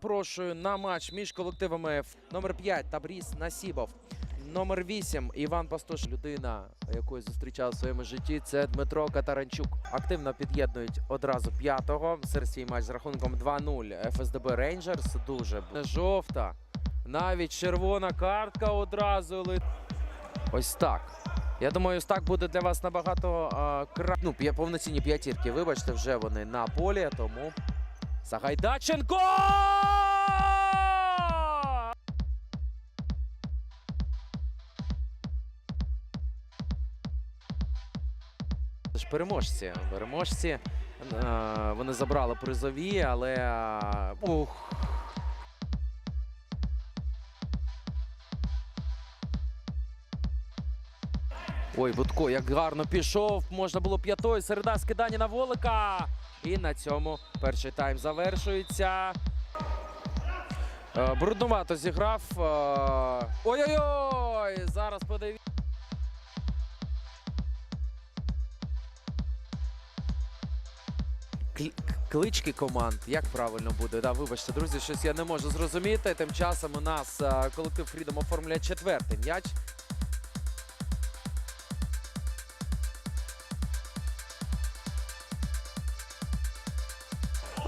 Прошую на матч між колективами номер 5 Табріс Насібов. Номер 8 Іван Пастош, людина, яку я зустрічав у своєму житті, це Дмитро Катаранчук. Активно під'єднують одразу п'ятого. Серед свій матч з рахунком 2-0 ФСДБ Рейнджерс. Дуже жовта. Навіть червона картка одразу. Ось так. Я думаю, ось так буде для вас набагато кра... Ну, повноцінні п'ятірки. Вибачте, вже вони на полі, тому Сагайдаченко! Переможці. Переможці. Е, Вони забрали призові, але. е, Ух. Ой, Будко, як гарно пішов. Можна було п'ятою. Середа скидання на волика. І на цьому перший тайм завершується. Е, Бруднувато зіграв. е, Ой-ой-ой! Зараз подивіться. Кл- Клички команд, як правильно буде? Да, вибачте, друзі, щось я не можу зрозуміти. Тим часом у нас е, колектив Freedom оформляє четвертий м'яч.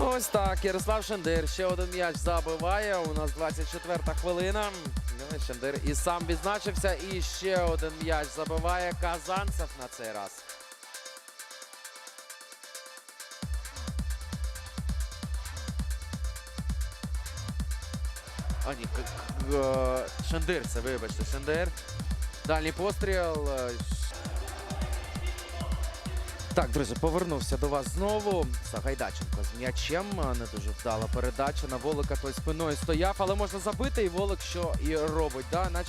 Ось так, Ярослав Шендер ще один м'яч забиває. У нас 24-та хвилина. Ну, і Шендер і сам відзначився. І ще один м'яч забиває Казанцев на цей раз. А, ні, е, Шендер, це вибачте, Шендер. Дальній постріл. Так, друзі, повернувся до вас знову. Сагайдаченко з м'ячем. Не дуже вдала передача. На Волика той спиною стояв, але можна забити, і Волик що і робить. Да? Нач...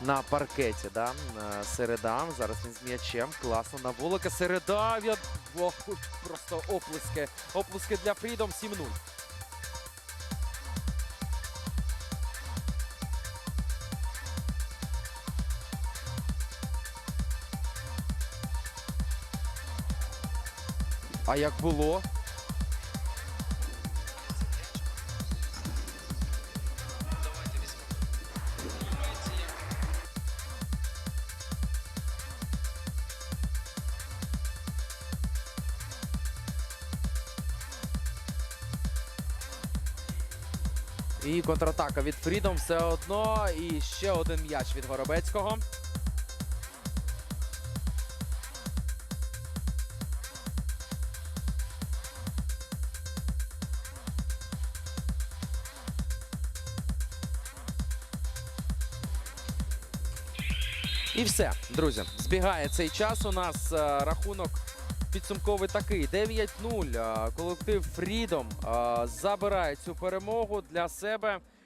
На паркеті, да? е, середа. Зараз він з м'ячем. Класно на Волика. Середа. Ох, просто оплески. Оплески для Фрідом 7-0. А як було? І контратака від Фрідом все одно. І ще один м'яч від Горобецького. І все, друзі, збігає цей час. У нас а, рахунок підсумковий такий: 9-0. Е, Колектив Freedom а, забирає цю перемогу для себе.